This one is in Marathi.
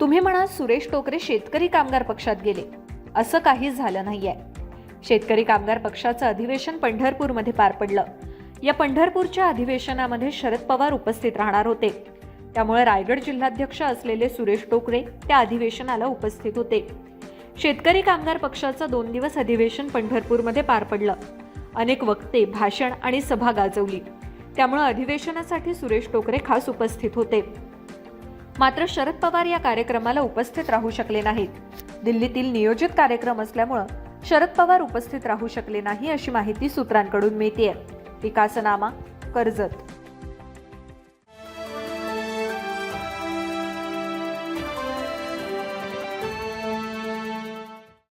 तुम्ही म्हणा सुरेश टोकरे शेतकरी कामगार पक्षात गेले. असं काही झालं नाहीये. शेतकरी कामगार पक्षाचं अधिवेशन पंढरपूरमध्ये पार पडलं. या पंढरपूरच्या अधिवेशनामध्ये शरद पवार उपस्थित राहणार होते. त्यामुळे रायगड जिल्हाध्यक्ष असलेले सुरेश टोकरे त्या अधिवेशनाला उपस्थित होते. शेतकरी कामगार पक्षाचं दोन दिवस अधिवेशन पंढरपूरमध्ये पार पडलं. अनेक वक्ते भाषण आणि सभा गाजवली. त्यामुळे अधिवेशनासाठी सुरेश टोकरे खास उपस्थित होते. मात्र शरद पवार या कार्यक्रमाला उपस्थित राहू शकले नाहीत. दिल्लीतील नियोजित कार्यक्रम असल्यामुळं शरद पवार उपस्थित राहू शकले नाही अशी माहिती सूत्रांकडून मिळते विकासनामा कर्जत